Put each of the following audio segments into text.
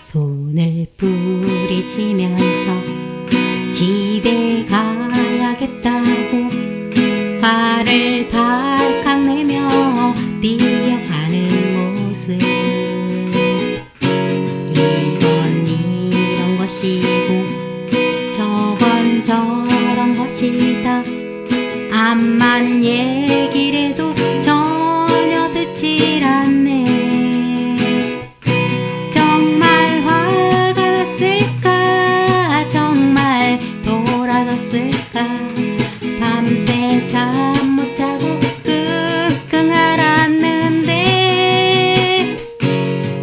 손을 뿌리치면서 집에 가야겠다 것이다. 암만 얘기를 해도 전혀 듣질 않네. 정말 화가 났을까? 정말 돌아갔을까? 밤새 잠 못 자고 끙끙 앓았는데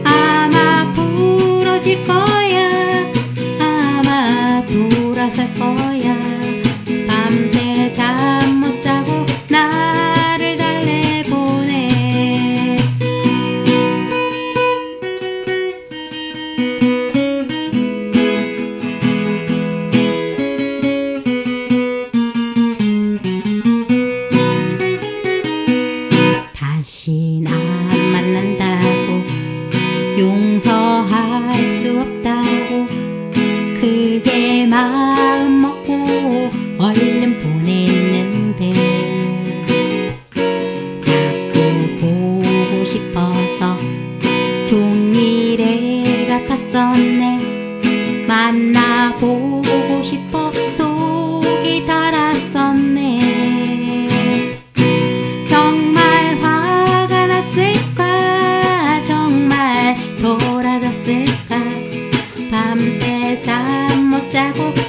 아마 부러질 거야. 아마 돌아설 거야 나 만난다고. 용서할 수 없다고. 그게 마음 먹고 얼른 보냈는데. 자꾸 보고 싶어서 종이래 같았었네. 만나보 정말